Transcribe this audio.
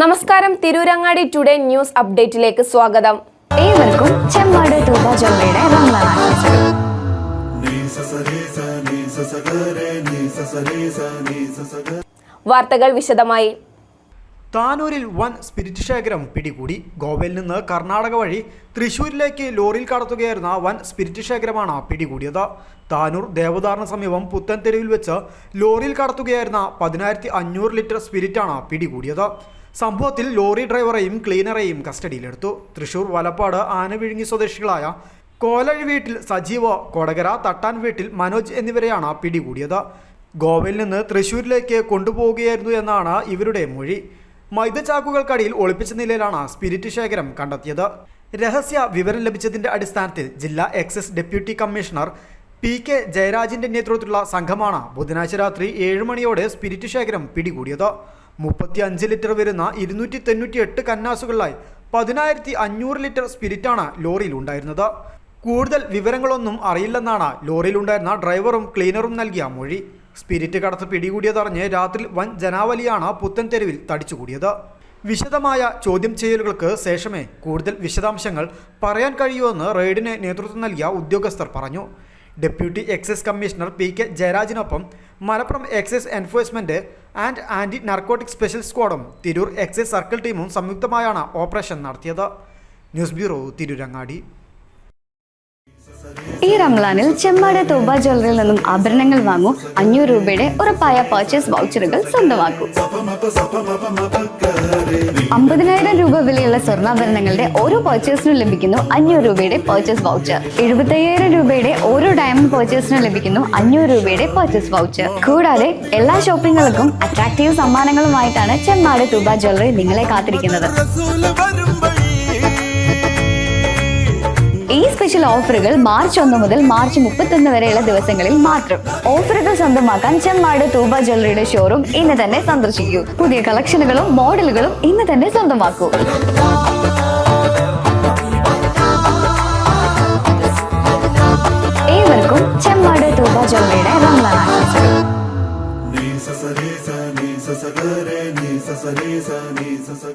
നമസ്കാരം. Tirurangadi today news അപ്ഡേറ്റിലേക്ക് സ്വാഗതം. ഏവർക്കും ചെമ്മാട് വാർത്തകൾ വിശദമായി. താനൂരിൽ വൻ സ്പിരിറ്റ് ശേഖരം പിടികൂടി. ഗോവയിൽ നിന്ന് കർണാടക വഴി തൃശൂരിലേക്ക് ലോറിയിൽ കടത്തുകയായിരുന്ന വൻ സ്പിരിറ്റ് ശേഖരമാണ് പിടികൂടിയത്. താനൂർ ദേവദാറിന് സമീപം പുത്തൻ തെരുവിൽ വെച്ച് ലോറിയിൽ കടത്തുകയായിരുന്ന പതിനായിരത്തി അഞ്ഞൂറ് ലിറ്റർ സ്പിരിറ്റാണ് പിടികൂടിയത്. സംഭവത്തിൽ ലോറി ഡ്രൈവറെയും ക്ലീനറെയും കസ്റ്റഡിയിലെടുത്തു. തൃശൂർ വലപ്പാട് ആനവിഴുങ്ങി സ്വദേശികളായ കോലഴി വീട്ടിൽ സജീവ കൊടകര തട്ടാൻ വീട്ടിൽ മനോജ് എന്നിവരെയാണ് പിടികൂടിയത്. ഗോവയിൽ നിന്ന് തൃശൂരിലേക്ക് കൊണ്ടുപോവുകയായിരുന്നു എന്നാണ് ഇവരുടെ മൊഴി. മൈദചാക്കുകൾക്കടിയിൽ ഒളിപ്പിച്ച നിലയിലാണ് സ്പിരിറ്റ് ശേഖരം കണ്ടെത്തിയത്. രഹസ്യ വിവരം ലഭിച്ചതിന്റെ അടിസ്ഥാനത്തിൽ ജില്ലാ excise deputy commissioner P K ജയരാജിന്റെ നേതൃത്വത്തിലുള്ള സംഘമാണ് ബുധനാഴ്ച രാത്രി ഏഴ് മണിയോടെ സ്പിരിറ്റ് ശേഖരം പിടികൂടിയത്. മുപ്പത്തി അഞ്ച് ലിറ്റർ വരുന്ന ഇരുന്നൂറ്റി തൊണ്ണൂറ്റി എട്ട് കന്നാസുകളിലായി പതിനായിരത്തി അഞ്ഞൂറ് ലിറ്റർ സ്പിരിറ്റാണ് ലോറിയിൽ ഉണ്ടായിരുന്നത് കൂടുതൽ വിവരങ്ങളൊന്നും അറിയില്ലെന്നാണ് ലോറിയിലുണ്ടായിരുന്ന ഡ്രൈവറും ക്ലീനറും നൽകിയ മൊഴി. സ്പിരിറ്റ് കടത്ത് പിടികൂടിയതറിഞ്ഞ് രാത്രി വൻ ജനാവലിയാണ് പുത്തൻ തെരുവിൽ തടിച്ചുകൂടിയത്. വിശദമായ ചോദ്യം ചെയ്യലുകൾക്ക് ശേഷമേ കൂടുതൽ വിശദാംശങ്ങൾ പറയാൻ കഴിയൂവെന്ന് റെയ്ഡിന് നേതൃത്വം നൽകിയ ഉദ്യോഗസ്ഥർ പറഞ്ഞു. Deputy excise commissioner P K ജയരാജിനൊപ്പം Malappuram excise enforcement and anti narcotic special സ്ക്വാഡും തിരൂർ എക്സൈസ് സർക്കിൾ ടീമും സംയുക്തമായാണ് ഓപ്പറേഷൻ നടത്തിയത്. News bureau Tirurangadi. ഈ റംലാനിൽ ചെമ്മാട് തോബ ജ്വല്ലറിയിൽ നിന്നും ആഭരണങ്ങൾ വാങ്ങൂ അഞ്ഞൂറ് രൂപയുടെ ഉറപ്പായ പർച്ചേസ് വൗച്ചറുകൾ സ്വന്തമാക്കൂ. അമ്പതിനായിരം രൂപ വിലയുള്ള സ്വർണാഭരണങ്ങളുടെ ഓരോ പർച്ചേസിനും ലഭിക്കുന്നു അഞ്ഞൂറ് രൂപയുടെ പർച്ചേസ് വൗച്ചർ എഴുപത്തയ്യായിരം രൂപയുടെ ഓരോ ഡയമണ്ട് പർച്ചേസിനും ലഭിക്കുന്നു അഞ്ഞൂറ് രൂപയുടെ പർച്ചേസ് വൗച്ചർ കൂടാതെ എല്ലാ ഷോപ്പിങ്ങുകൾക്കും അട്രാക്റ്റീവ് സമ്മാനങ്ങളുമായിട്ടാണ് ചെമ്മാട് തൂബ ജ്വല്ലറി നിങ്ങളെ കാത്തിരിക്കുന്നത്. സ്പെഷ്യൽ ഓഫറുകൾ മാർച്ച് ഒന്ന് മുതൽ മാർച്ച് മുപ്പത്തൊന്ന് വരെയുള്ള ദിവസങ്ങളിൽ മാത്രം. ഓഫറുകൾ സ്വന്തമാക്കാൻ ചെമ്മാട് തൂബ ജ്വല്ലറിയുടെ ഷോറൂം ഇന്ന് തന്നെ സന്ദർശിക്കൂ. പുതിയ കളക്ഷനുകളും മോഡലുകളും ഇന്ന് തന്നെ സ്വന്തമാക്കൂ. ഏവർക്കും ചെമ്മാട് തൂബ ജ്വല്ലറിയുടെ റംസാൻ ആശംസകൾ. ni sa sa re sa ni sa sa ga re ni sa sa re sa ni sa sa ga